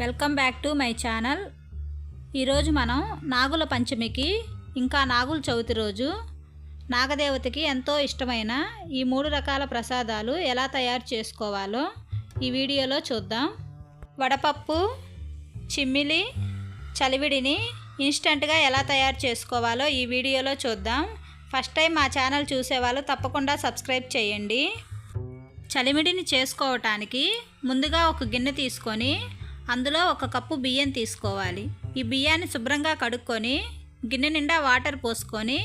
Welcome back to my channel. ఈరోజు మనం నాగుల పంచమికి ఇంకా నాగుల చవితి రోజు నాగదేవతకి ఎంతో ఇష్టమైన ఈ మూడు రకాల ప్రసాదాలు ఎలా తయారు చేసుకోవాలో ఈ వీడియోలో చూద్దాం. వడపప్పు చిమ్మిలి చలివిడిని ఇన్స్టెంట్గా ఎలా తయారు చేసుకోవాలో ఈ వీడియోలో చూద్దాం. ఫస్ట్ టైం మా ఛానల్ చూసేవాళ్ళు తప్పకుండా సబ్స్క్రైబ్ చేయండి. చలిమిడిని చేసుకోవటానికి ముందుగా ఒక గిన్నె తీసుకొని అందులో ఒక కప్పు బియ్యం తీసుకోవాలి. ఈ బియ్యాన్ని శుభ్రంగా కడుక్కొని గిన్నె నిండా వాటర్ పోసుకొని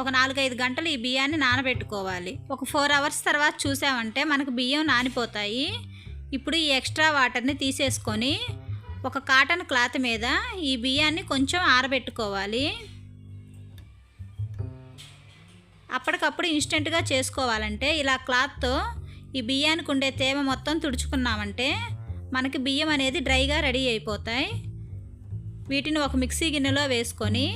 ఒక నాలుగైదు గంటలు ఈ బియ్యాన్ని నానబెట్టుకోవాలి. ఒక ఫోర్ అవర్స్ తర్వాత చూసామంటే మనకు బియ్యం నానిపోతాయి. ఇప్పుడు ఈ ఎక్స్ట్రా వాటర్ని తీసేసుకొని ఒక కాటన్ క్లాత్ మీద ఈ బియ్యాన్ని కొంచెం ఆరబెట్టుకోవాలి. అప్పటికప్పుడు ఇన్స్టెంట్గా చేసుకోవాలంటే ఇలా క్లాత్తో ఈ బియ్యానికి ఉండే తేమ మొత్తం తుడుచుకున్నామంటే మనకి బియ్యం అనేది డ్రైగా రెడీ అయిపోతాయి. వీటిని ఒక మిక్సీ గిన్నెలో వేసుకొని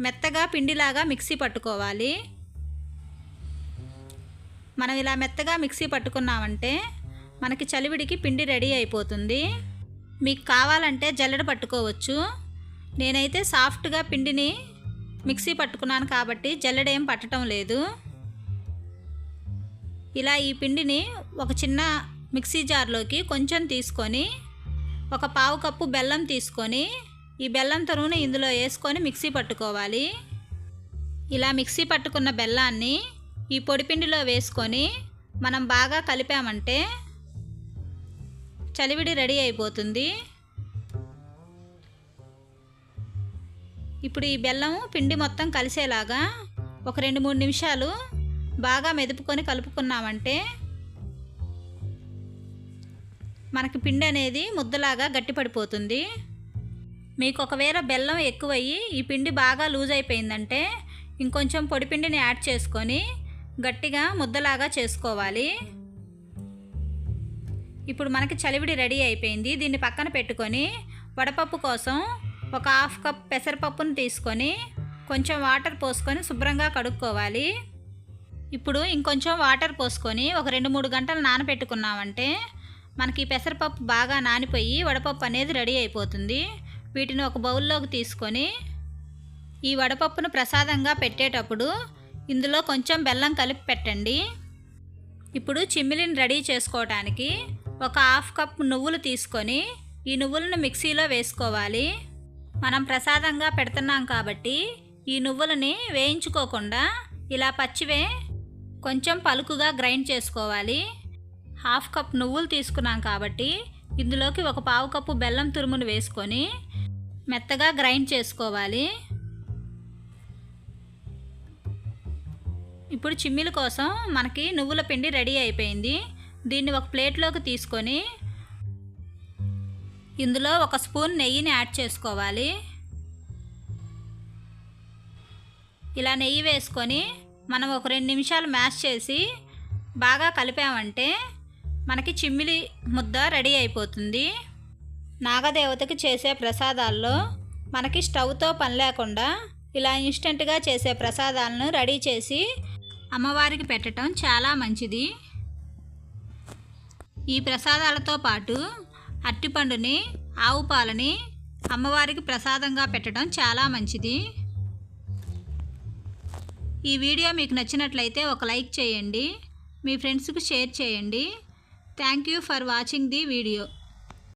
మెత్తగా పిండిలాగా మిక్సీ పట్టుకోవాలి. మనం ఇలా మెత్తగా మిక్సీ పట్టుకున్నామంటే మనకి చలివిడికి పిండి రెడీ అయిపోతుంది. మీకు కావాలంటే జల్లెడ పట్టుకోవచ్చు. నేనైతే సాఫ్ట్గా పిండిని మిక్సీ పట్టుకున్నాను కాబట్టి జల్లెడేం పట్టడం లేదు. ఇలా ఈ పిండిని ఒక చిన్న మిక్సీ జార్లోకి కొంచెం తీసుకొని ఒక పావు కప్పు బెల్లం తీసుకొని ఈ బెల్లం తరువును ఇందులో వేసుకొని మిక్సీ పట్టుకోవాలి. ఇలా మిక్సీ పట్టుకున్న బెల్లాన్ని ఈ పొడిపిండిలో వేసుకొని మనం బాగా కలిపామంటే చలివిడి రెడీ అయిపోతుంది. ఇప్పుడు ఈ బెల్లం పిండి మొత్తం కలిసేలాగా ఒక రెండు మూడు నిమిషాలు బాగా మెదుపుకొని కలుపుకున్నామంటే మనకి పిండి అనేది ముద్దలాగా గట్టిపడిపోతుంది. మీకు ఒకవేళ బెల్లం ఎక్కువయ్యి ఈ పిండి బాగా లూజ్ అయిపోయిందంటే ఇంకొంచెం పొడి పిండిని యాడ్ చేసుకొని గట్టిగా ముద్దలాగా చేసుకోవాలి. ఇప్పుడు మనకి చలివిడి రెడీ అయిపోయింది. దీన్ని పక్కన పెట్టుకొని వడపప్పు కోసం ఒక హాఫ్ కప్ పెసరపప్పును తీసుకొని కొంచెం వాటర్ పోసుకొని శుభ్రంగా కడుక్కోవాలి. ఇప్పుడు ఇంకొంచెం వాటర్ పోసుకొని ఒక రెండు మూడు గంటలు నానబెట్టుకున్నామంటే మనకి పెసరపప్పు బాగా నానిపోయి వడపప్పు అనేది రెడీ అయిపోతుంది. వీటిని ఒక బౌల్లోకి తీసుకొని ఈ వడపప్పును ప్రసాదంగా పెట్టేటప్పుడు ఇందులో కొంచెం బెల్లం కలిపి పెట్టండి. ఇప్పుడు చిమ్మిలిని రెడీ చేసుకోవడానికి ఒక హాఫ్ కప్ నువ్వులు తీసుకొని ఈ నువ్వులను మిక్సీలో వేసుకోవాలి. మనం ప్రసాదంగా పెడుతున్నాం కాబట్టి ఈ నువ్వులని వేయించుకోకుండా ఇలా పచ్చివే కొంచెం పలుకుగా గ్రైండ్ చేసుకోవాలి. హాఫ్ కప్ నువ్వులు తీసుకున్నాం కాబట్టి ఇందులోకి ఒక పావు కప్పు బెల్లం తురుమును వేసుకొని మెత్తగా గ్రైండ్ చేసుకోవాలి. ఇప్పుడు చిమ్మిల కోసం మనకి నువ్వుల పిండి రెడీ అయిపోయింది. దీన్ని ఒక ప్లేట్లోకి తీసుకొని ఇందులో ఒక స్పూన్ నెయ్యిని యాడ్ చేసుకోవాలి. ఇలా నెయ్యి వేసుకొని మనం ఒక రెండు నిమిషాలు మ్యాష్ చేసి బాగా కలిపామంటే మనకి చిమ్మిలి ముద్ద రెడీ అయిపోతుంది. నాగదేవతకి చేసే ప్రసాదాల్లో మనకి స్టవ్తో పని లేకుండా ఇలా ఇన్స్టెంట్గా చేసే ప్రసాదాలను రెడీ చేసి అమ్మవారికి పెట్టడం చాలా మంచిది. ఈ ప్రసాదాలతో పాటు అట్టిపండుని ఆవు పాలని అమ్మవారికి ప్రసాదంగా పెట్టడం చాలా మంచిది. ఈ వీడియో మీకు నచ్చినట్లయితే ఒక లైక్ చేయండి మీ ఫ్రెండ్స్కు షేర్ చేయండి. Thank you for watching the video.